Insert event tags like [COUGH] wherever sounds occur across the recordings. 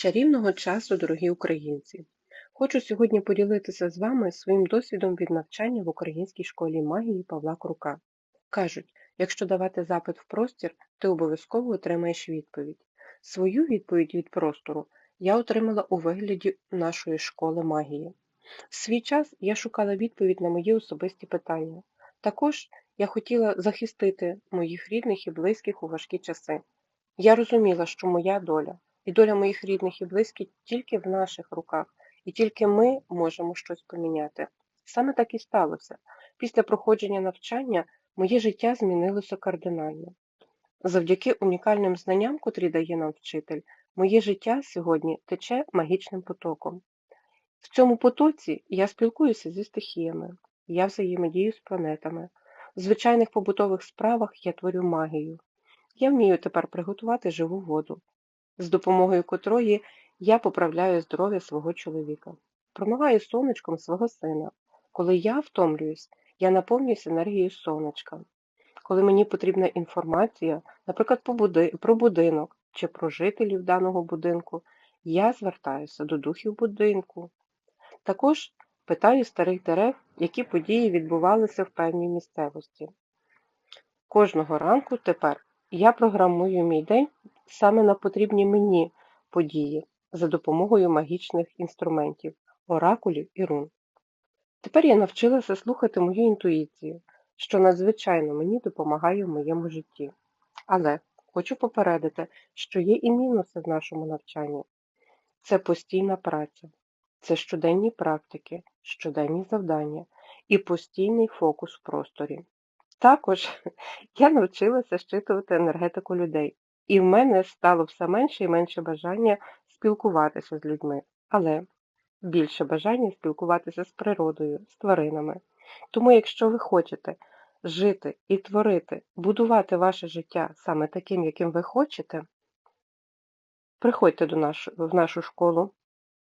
Чарівного часу, дорогі українці! Хочу сьогодні поділитися з вами своїм досвідом від навчання в українській школі магії Павла Крука. Кажуть, якщо давати запит в простір, ти обов'язково отримаєш відповідь. Свою відповідь від простору я отримала у вигляді нашої школи магії. В свій час я шукала відповідь на мої особисті питання. Також я хотіла захистити моїх рідних і близьких у важкі часи. Я розуміла, що моя доля і доля моїх рідних і близьких тільки в наших руках, і тільки ми можемо щось поміняти. Саме так і сталося. Після проходження навчання моє життя змінилося кардинально. Завдяки унікальним знанням, котрі дає нам вчитель, моє життя сьогодні тече магічним потоком. В цьому потоці я спілкуюся зі стихіями, я взаємодію з планетами. В звичайних побутових справах я творю магію. Я вмію тепер приготувати живу воду, з допомогою котрої я поправляю здоров'я свого чоловіка, промиваю сонечком свого сина. Коли я втомлююсь, я наповнююсь енергією сонечка. Коли мені потрібна інформація, наприклад, про будинок чи про жителів даного будинку, я звертаюся до духів будинку. Також питаю старих дерев, які події відбувалися в певній місцевості. Кожного ранку тепер я програмую мій день саме на потрібні мені події за допомогою магічних інструментів, оракулів і рун. Тепер я навчилася слухати мою інтуїцію, що надзвичайно мені допомагає в моєму житті. Але хочу попередити, що є і мінуси в нашому навчанні. Це постійна праця, це щоденні практики, щоденні завдання і постійний фокус в просторі. Також [LAUGHS] я навчилася щитувати енергетику людей, і в мене стало все менше і менше бажання спілкуватися з людьми, але більше бажання спілкуватися з природою, з тваринами. Тому, якщо ви хочете жити і творити, будувати ваше життя саме таким, яким ви хочете, приходьте до наш, в нашу школу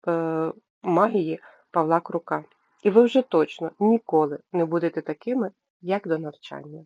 е, магії Павла Крука. І ви вже точно ніколи не будете такими, як до навчання.